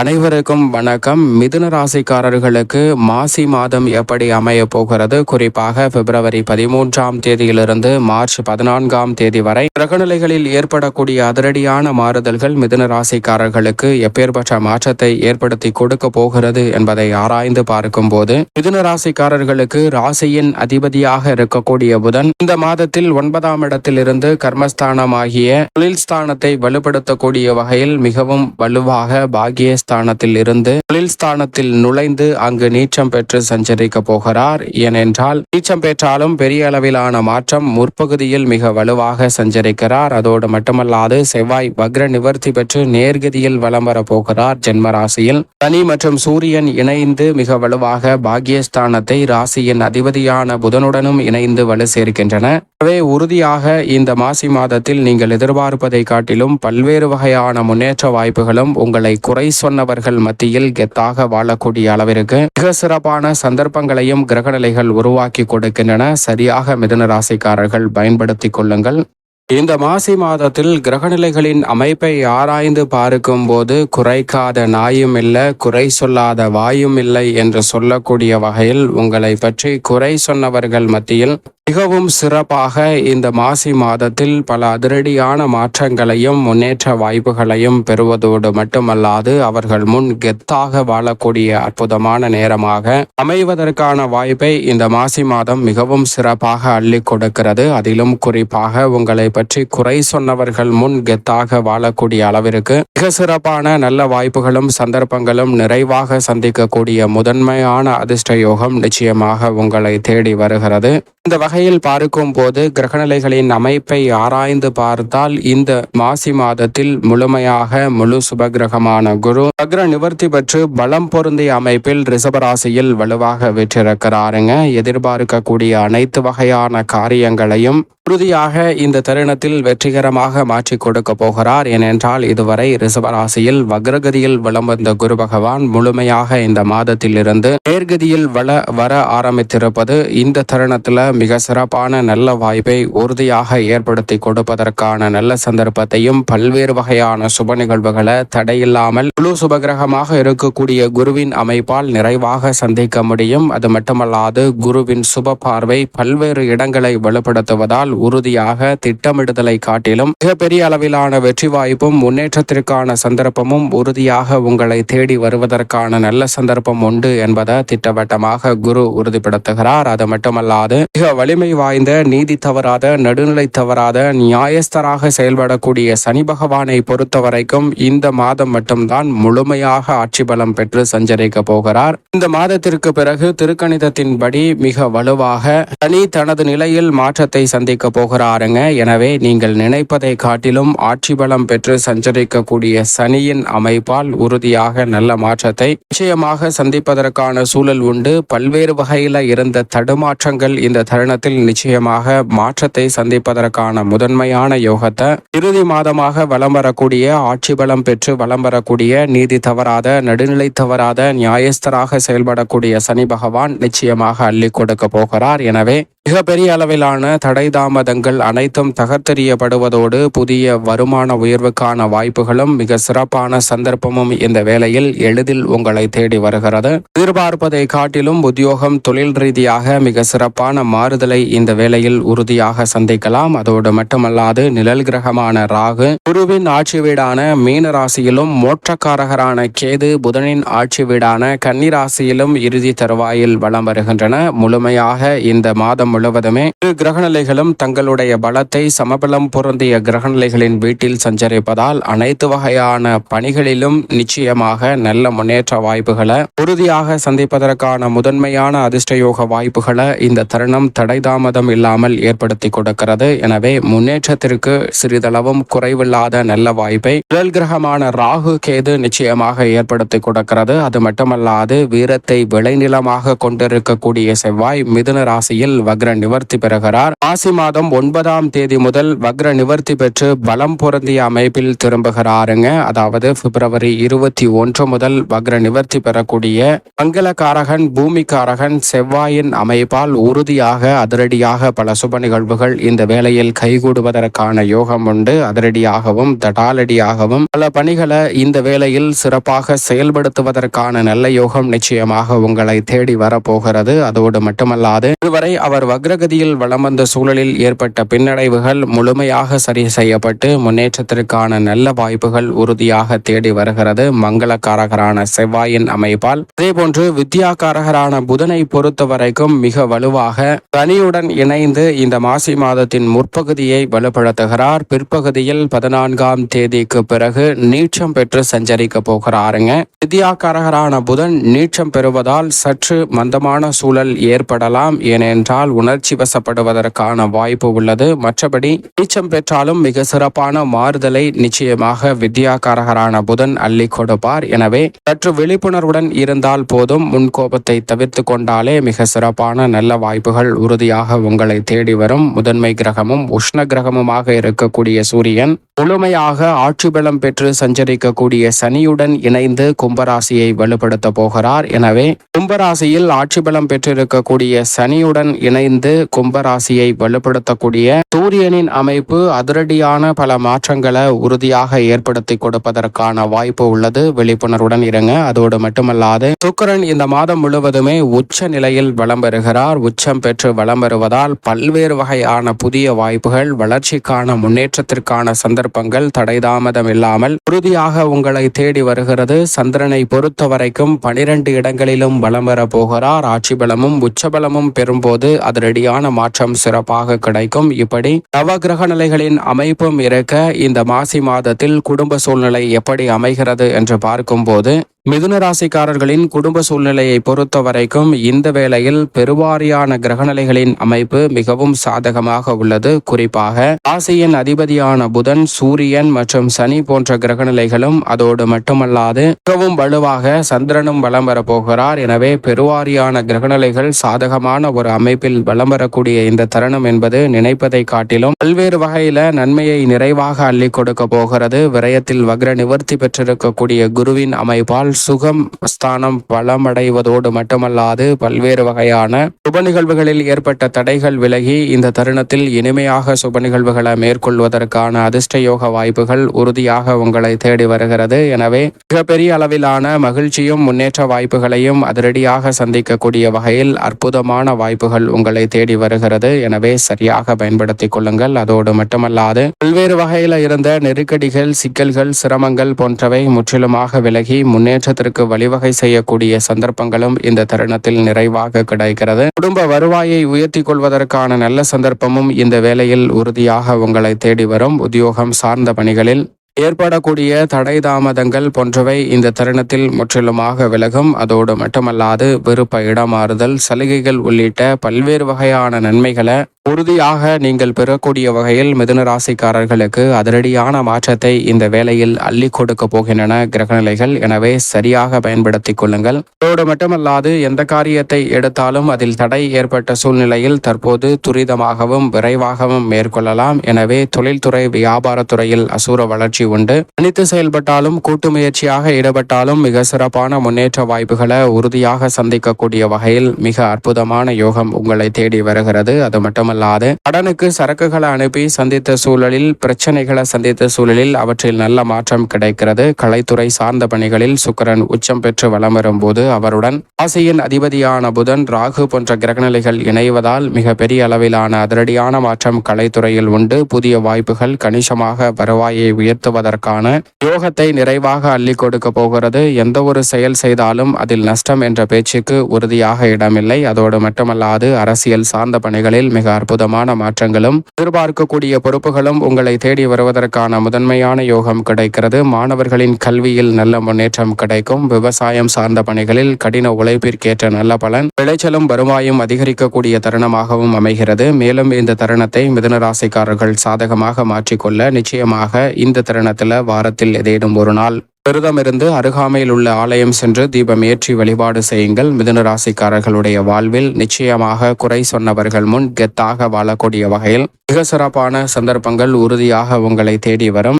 அனைவருக்கும் வணக்கம். மிதுன ராசிக்காரர்களுக்கு மாசி மாதம் எப்படி அமைய போகிறது? குறிப்பாக பிப்ரவரி பதிமூன்றாம் தேதியிலிருந்து மார்ச் பதினான்காம் தேதி வரை கிரகநிலைகளில் ஏற்படக்கூடிய அதிரடியான மாறுதல்கள் மிதுன ராசிக்காரர்களுக்கு எப்பேற்பட்ட மாற்றத்தை ஏற்படுத்தி கொடுக்க போகிறது என்பதை ஆராய்ந்து பார்க்கும் போது மிதுன ராசிக்காரர்களுக்கு ராசியின் அதிபதியாக இருக்கக்கூடிய புதன் இந்த மாதத்தில் ஒன்பதாம் இடத்திலிருந்து கர்மஸ்தானமாகிய தொழில் ஸ்தானத்தை வலுப்படுத்தக்கூடிய வகையில் மிகவும் வலுவாக பாகிய ஸ்தானத்தில் இருந்து தொழில் ஸ்தானத்தில் நுழைந்து அங்கு நீச்சம் பெற்று சஞ்சரிக்க போகிறார். ஏனென்றால் நீச்சம் பெற்றாலும் பெரிய அளவிலான மாற்றம் முற்பகுதியில் மிக வலுவாக சஞ்சரிக்கிறார். அதோடு மட்டுமல்லாது செவ்வாய் வக்ர நிவர்த்தி பெற்று நேர்கதியில் வலம் வரப்போகிறார் ஜென்மராசியில் சனி மற்றும் சூரியன் இணைந்து மிக வலுவாக பாக்யஸ்தானத்தை ராசியின் அதிபதியான புதனுடனும் இணைந்து வலு சேர்க்கின்றன. எனவே உறுதியாக இந்த மாசி மாதத்தில் நீங்கள் எதிர்பார்ப்பதை காட்டிலும் பல்வேறு வகையான முன்னேற்ற வாய்ப்புகளும் உங்களை குறை சொன்னவர்கள் மத்தியில் கெத்தாக வாழக்கூடிய அளவிற்கு மிக சிறப்பான சந்தர்ப்பங்களையும் கிரகநிலைகள் உருவாக்கி கொடுக்கின்றன. சரியாக மிதன ராசிக்காரர்கள் பயன்படுத்திக் கொள்ளுங்கள். இந்த மாசி மாதத்தில் கிரகநிலைகளின் அமைப்பை ஆராய்ந்து பார்க்கும் போது குறைக்காத நாயும் இல்லை குறை சொல்லாத வாயும் இல்லை என்று சொல்லக்கூடிய வகையில் உங்களை பற்றி குறை சொன்னவர்கள் மத்தியில் மிகவும் சிறப்பாக இந்த மாசி மாதத்தில் பல அதிரடியான மாற்றங்களையும் முன்னேற்ற வாய்ப்புகளையும் பெறுவதோடு மட்டுமல்லாது அவர்கள் முன் கெத்தாக வாழக்கூடிய அற்புதமான நேரமாக அமைவதற்கான வாய்ப்பை இந்த மாசி மாதம் மிகவும் சிறப்பாக அள்ளி கொடுக்கிறது. அதிலும் குறிப்பாக உங்களை பற்றி குறை சொன்னவர்கள் முன் கெத்தாக வாழக்கூடிய அளவிற்கு மிக சிறப்பான நல்ல வாய்ப்புகளும் சந்தர்ப்பங்களும் நிறைவாக சந்திக்கக்கூடிய முதன்மையான அதிர்ஷ்ட யோகம் நிச்சயமாக உங்களை தேடி வருகிறது. இந்த வகையில் பார்க்கும் போது கிரகநிலைகளின் அமைப்பை ஆராய்ந்து பார்த்தால் இந்த மாசி மாதத்தில் முழுமையாக முழு சுபகிரகமான குரு அக்ர நிவர்த்தி பெற்று பலம் பொருந்திய அமைப்பில் ரிசபராசியில் வலுவாக வெற்றிருக்கிறாருங்க எதிர்பார்க்கக்கூடிய அனைத்து வகையான காரியங்களையும் உறுதியாக இந்த தருணத்தில் வெற்றிகரமாக மாற்றி கொடுக்க போகிறார். ஏனென்றால் இதுவரை ரிசபராசியில் வக்ரகதியில் வலம் வந்த குரு பகவான் முழுமையாக இந்த மாதத்தில் இருந்து நேர்கதியில் வள வர ஆரம்பித்திருப்பது இந்த தருணத்தில் மிக சிறப்பான நல்ல வாய்ப்பை உறுதியாக ஏற்படுத்தி கொடுப்பதற்கான நல்ல சந்தர்ப்பத்தையும் பல்வேறு வகையான சுப நிகழ்வுகளை தடையில்லாமல் குழு சுபகிரகமாக இருக்கக்கூடிய குருவின் அமைப்பால் நிறைவாக சந்திக்க முடியும். அது மட்டுமல்லாது குருவின் சுப பார்வை பல்வேறு இடங்களை வலுப்படுத்துவதால் உறுதியாக திட்டமிடுதலை காட்டிலும் மிகப்பெரிய அளவிலான வெற்றி வாய்ப்பும் முன்னேற்றத்திற்கான சந்தர்ப்பமும் உறுதியாக உங்களை தேடி வருவதற்கான நல்ல சந்தர்ப்பம் உண்டு என்பதை திட்டவட்டமாக குரு உறுதிப்படுத்துகிறார். அது மட்டுமல்லாது மிக வலிமை வாய்ந்த நீதி தவறாத நடுநிலை தவறாத நியாயஸ்தராக செயல்படக்கூடிய சனி பகவானை பொறுத்த வரைக்கும் இந்த மாதம் மட்டும்தான் முழுமையாக ஆட்சி பலம் பெற்று சஞ்சரிக்க போகிறார். இந்த மாதத்திற்கு பிறகு திருக்கணிதத்தின்படி மிக வலுவாக சனி தனது நிலையில் மாற்றத்தை சந்திக்க போகிறாருங்க. எனவே நீங்கள் நினைப்பதை காட்டிலும் ஆட்சி பலம் பெற்று சஞ்சரிக்கக்கூடிய சனியின் அமைப்பால் உறுதியாக நல்ல மாற்றத்தை நிச்சயமாக சந்திப்பதற்கான சூழல் உண்டு. பல்வேறு வகையில இருந்த தடுமாற்றங்கள் இந்த தருணத்தில் நிச்சயமாக மாற்றத்தை சந்திப்பதற்கான முதன்மையான யோகத்தை இறுதி மாதமாக வலம் வரக்கூடிய ஆட்சி பலம் பெற்று வலம் வரக்கூடிய நீதி தவறாத நடுநிலை தவறாத நியாயஸ்தராக செயல்படக்கூடிய சனி பகவான் நிச்சயமாக அள்ளி கொடுக்க போகிறார். எனவே மிகப்பெரிய அளவிலான தடை தாமதங்கள் அனைத்தும் தகர்த்தெறியப்படுவதோடு புதிய வருமான உயர்வுக்கான வாய்ப்புகளும் மிக சிறப்பான சந்தர்ப்பமும் இந்த வேளையில் எளிதில் உங்களை தேடி வருகிறது. எதிர்பார்ப்பதை காட்டிலும் உத்தியோகம் தொழில் ரீதியாக மிக சிறப்பான மாறுதலை இந்த வேளையில் உறுதியாக சந்திக்கலாம். அதோடு மட்டுமல்லாது நிழல் கிரகமான ராகு குருவின் ஆட்சி வீடான மீன ராசியிலும் மோற்றக்காரகரான கேது புதனின் ஆட்சி வீடான கன்னிராசியிலும் இறுதி தருவாயில் வலம் வருகின்றன. முழுமையாக இந்த மாதம் முழுவதுமே இரு கிரகநிலைகளும் தங்களுடைய பலத்தை சமபலம் பொருந்திய கிரகநிலைகளின் வீட்டில் சஞ்சரிப்பதால் அனைத்து வகையான பணிகளிலும் நிச்சயமாக நல்ல முன்னேற்ற வாய்ப்புகளை உறுதியாக சந்திப்பதற்கான முதன்மையான அதிர்ஷ்டயோக வாய்ப்புகளை இந்த தருணம் தடை தாமதம் இல்லாமல் ஏற்படுத்தி கொடுக்கிறது. எனவே முன்னேற்றத்திற்கு சிறிதளவும் குறைவில்லாத நல்ல வாய்ப்பை முதல் கிரகமான ராகு கேது நிச்சயமாக ஏற்படுத்தி கொடுக்கிறது. அது மட்டுமல்லாது வீரத்தை விளைநிலமாக கொண்டிருக்கக்கூடிய செவ்வாய் மிதுன ராசியில் வக வக்ர நிவர்த்தி பெறுகிறார். மாசி மாதம் ஒன்பதாம் தேதி முதல் வக்ர நிவர்த்தி பெற்று பலம் பொருந்திய அமைப்பில் திரும்புகிறாருங்க. அதாவது பிப்ரவரி இருபத்தி ஒன்று முதல் வக்ர நிவர்த்தி பெறக்கூடிய மங்களக்காரகன் பூமிக்காரகன் செவ்வாயின் அமைப்பால் உறுதியாக அதிரடியாக பல சுப நிகழ்வுகள் இந்த வேளையில் கைகூடுவதற்கான யோகம் உண்டு. அதிரடியாகவும் தடாலடியாகவும் பல பணிகளை இந்த வேளையில் சிறப்பாக செயல்படுத்துவதற்கான நல்ல யோகம் நிச்சயமாக உங்களை தேடி வரப்போகிறது. அதோடு மட்டுமல்லாது இதுவரை அவர் வக்ரகதியில் வலம் வந்த சூழலில் ஏற்பட்ட பின்னடைவுகள் முழுமையாக சரி செய்யப்பட்டு முன்னேற்றத்திற்கான நல்ல வாய்ப்புகள் உறுதியாக தேடி வருகிறது. மங்களக்காரகரான செவ்வாயின் அமைப்பால். அதேபோன்று வித்யாகாரகரான புதனை பொறுத்த வரைக்கும் மிக வலுவாக சனியுடன் இணைந்து இந்த மாசி மாதத்தின் முற்பகுதியை வலுப்படுத்துகிறார். பிற்பகுதியில் பதினான்காம் தேதிக்கு பிறகு நீச்சம் பெற்று சஞ்சரிக்க போகிறாருங்க. வித்யாகாரகரான புதன் நீச்சம் பெறுவதால் சற்று மந்தமான சூழல் ஏற்படலாம். ஏனென்றால் உணர்ச்சி வசப்படுவதற்கான வாய்ப்பு உள்ளது. மற்றபடி நீச்சம் பெற்றாலும் மிக சிறப்பான மாறுதலை நிச்சயமாக வித்யாகாரகரான புதன் அள்ளி கொடுப்பார். எனவே சற்று விழிப்புணர்வுடன் இருந்தால் போதும். முன்கோபத்தை தவிர்த்து கொண்டாலே மிக சிறப்பான நல்ல வாய்ப்புகள் உறுதியாக உங்களை தேடி வரும். முதன்மை கிரகமும் உஷ்ண கிரகமுமாக இருக்கக்கூடிய சூரியன் முழுமையாக ஆட்சி பலம் பெற்று சஞ்சரிக்கக்கூடிய சனியுடன் இணைந்து கும்பராசியை வலுப்படுத்த போகிறார். எனவே கும்பராசியில் ஆட்சி பலம் பெற்றிருக்கக்கூடிய சனியுடன் இணைந்து கும்பராசியை வலுப்படுத்தக்கூடிய சூரியனின் அமைப்பு அதிரடியான பல மாற்றங்களை உறுதியாக ஏற்படுத்தி கொடுப்பதற்கான வாய்ப்பு உள்ளது. விழிப்புணர்வுடன் இருங்க. அதோடு மட்டுமல்லாது சுக்கரன் இந்த மாதம் முழுவதுமே உச்ச நிலையில் வளம் பெறுகிறார். உச்சம் பெற்று வளம் பெறுவதால் பல்வேறு வகையான புதிய வாய்ப்புகள் வளர்ச்சிக்கான முன்னேற்றத்திற்கான சந்தர்ப்பங்கள் தடைதாமதம் இல்லாமல் உறுதியாக உங்களை தேடி வருகிறது. சந்திரனை பொறுத்த வரைக்கும் பனிரெண்டு இடங்களிலும் வலம் வர போகிறார். ஆட்சி பலமும் உச்சபலமும் பெறும்போது அதிரடியான மாற்றம் சிறப்பாக கிடைக்கும். இப்படி நவகிரக நிலைகளின் அமைப்பும் இருக்க இந்த மாசி மாதத்தில் குடும்ப சூழ்நிலை எப்படி அமைகிறது என்று பார்க்கும்போது மிதுன ராசிக்காரர்களின் குடும்ப சூழ்நிலையை பொறுத்த வரைக்கும் இந்த வேளையில் பெருவாரியான கிரகநிலைகளின் அமைப்பு மிகவும் சாதகமாக உள்ளது. குறிப்பாக ராசியின் அதிபதியான புதன் சூரியன் மற்றும் சனி போன்ற கிரகநிலைகளும் அதோடு மட்டுமல்லாது மிகவும் வலுவாக சந்திரனும் வலம் வரப்போகிறார் எனவே பெருவாரியான கிரகநிலைகள் சாதகமான ஒரு அமைப்பில் வலம் வரக்கூடிய இந்த தருணம் என்பது நினைப்பதை காட்டிலும் பல்வேறு வகையில நன்மையை நிறைவாக அள்ளி கொடுக்க போகிறது. விரயத்தில் வக்ர நிவர்த்தி பெற்றிருக்கக்கூடிய குருவின் அமைப்பால் சுகம் ஸ்தானம் பலமடைவதோடு மட்டுமல்லாது பல்வேறு வகையான சுப நிகழ்வுகளில் ஏற்பட்ட தடைகள் விலகி இந்த தருணத்தில் இனிமையாக சுப நிகழ்வுகளை மேற்கொள்வதற்கான அதிர்ஷ்ட யோக வாய்ப்புகள் உறுதியாக உங்களை தேடி வருகிறது. எனவே மிகப்பெரிய அளவிலான மகிழ்ச்சியும் முன்னேற்ற வாய்ப்புகளையும் அதிரடியாக சந்திக்கக்கூடிய வகையில் அற்புதமான வாய்ப்புகள் உங்களை தேடி வருகிறது. எனவே சரியாக பயன்படுத்திக் கொள்ளுங்கள். அதோடு மட்டுமல்லாது பல்வேறு வகையில் இருந்த நெருக்கடிகள் சிக்கல்கள் சிரமங்கள் போன்றவை முற்றிலுமாக விலகி முன்னேற்றத்திற்கு வழிவகை செய்யக்கூடிய சந்தர்ப்பங்களும் இந்த தருணத்தில் நிறைவாக கிடைக்கிறது. குடும்ப வருவாயை உயர்த்தி கொள்வதற்கான நல்ல சந்தர்ப்பமும் இந்த வேளையில் உறுதியாக உங்களை தேடி வரும். உத்தியோகம் சார்ந்த பணிகளில் ஏற்படக்கூடிய தடை தாமதங்கள் போன்றவை இந்த தருணத்தில் முற்றிலுமாக விலகும். அதோடு மட்டுமல்லாது விருப்ப இடமாறுதல் சலுகைகள் உள்ளிட்ட பல்வேறு வகையான நன்மைகளை உறுதியாக நீங்கள் பெறக்கூடிய வகையில் மிதுன ராசிக்காரர்களுக்கு அதிரடியான மாற்றத்தை இந்த வேளையில் அள்ளி கொடுக்க போகின்றன கிரகநிலைகள். எனவே சரியாக பயன்படுத்திக் கொள்ளுங்கள். அதோடு மட்டுமல்லாது எந்த காரியத்தை எடுத்தாலும் அதில் தடை ஏற்பட்ட சூழ்நிலையில் தற்போது துரிதமாகவும் விரைவாகவும் மேற்கொள்ளலாம். எனவே தொழில்துறை வியாபாரத்துறையில் அசூர வளர்ச்சி உண்டு. தனித்து செயல்பட்டாலும் கூட்டு முயற்சியாக ஈடுபட்டாலும் மிக சிறப்பான முன்னேற்ற வாய்ப்புகளை உறுதியாக சந்திக்கக்கூடிய வகையில் மிக அற்புதமான யோகம் உங்களை தேடி வருகிறது. அது மட்டும் மட்டுமல்லாது கடனுக்கு சரக்குகளை அனுப்பி சந்தித்த சூழலில் பிரச்சனைகளை சந்தித்த சூழலில் அவற்றில் நல்ல மாற்றம் கிடைக்கிறது. கலைத்துறை சார்ந்த பணிகளில் சுக்கரன் உச்சம் பெற்று வலம் வரும்போது அவருடன் ஆசையின் அதிபதியான புதன் ராகு போன்ற கிரகநிலைகள் இணைவதால் மிக பெரிய அளவிலான அதிரடியான மாற்றம் கலைத்துறையில் உண்டு. புதிய வாய்ப்புகள் கணிசமாக வருவாயை உயர்த்துவதற்கான யோகத்தை நிறைவாக அள்ளி கொடுக்க போகிறது. எந்த ஒரு செயல் செய்தாலும் அதில் நஷ்டம் என்ற பேச்சுக்கு உறுதியாக இடமில்லை. அதோடு மட்டுமல்லாது அரசியல் சார்ந்த பணிகளில் மிக அற்புதமான மாற்றங்களும் எதிர்பார்க்கக்கூடிய பொறுப்புகளும் உங்களை தேடி வருவதற்கான முதன்மையான யோகம் கிடைக்கிறது. மாணவர்களின் கல்வியில் நல்ல முன்னேற்றம் கிடைக்கும். விவசாயம் சார்ந்த பணிகளில் கடின உழைப்பிற்கேற்ற நல்ல பலன் விளைச்சலும் வருவாயும் அதிகரிக்கக்கூடிய தருணமாகவும் அமைகிறது. மேலும் இந்த தருணத்தை மிதுன ராசிக்காரர்கள் சாதகமாக மாற்றிக்கொள்ள நிச்சயமாக இந்த தருணத்தில் வாரத்தில் ஏதேனும் ஒரு நாள் விரதமிருந்து அருகாமையில் உள்ள ஆலயம் சென்று தீபம் ஏற்றி வழிபாடு செய்யுங்கள். மிதுன ராசிக்காரர்களுடைய வாழ்வில் நிச்சயமாக குறை சொன்னவர்கள் முன் கெத்தாக வாழக்கூடிய வகையில் மிக சிறப்பான சந்தர்ப்பங்கள் உறுதியாக உங்களை தேடி வரும்.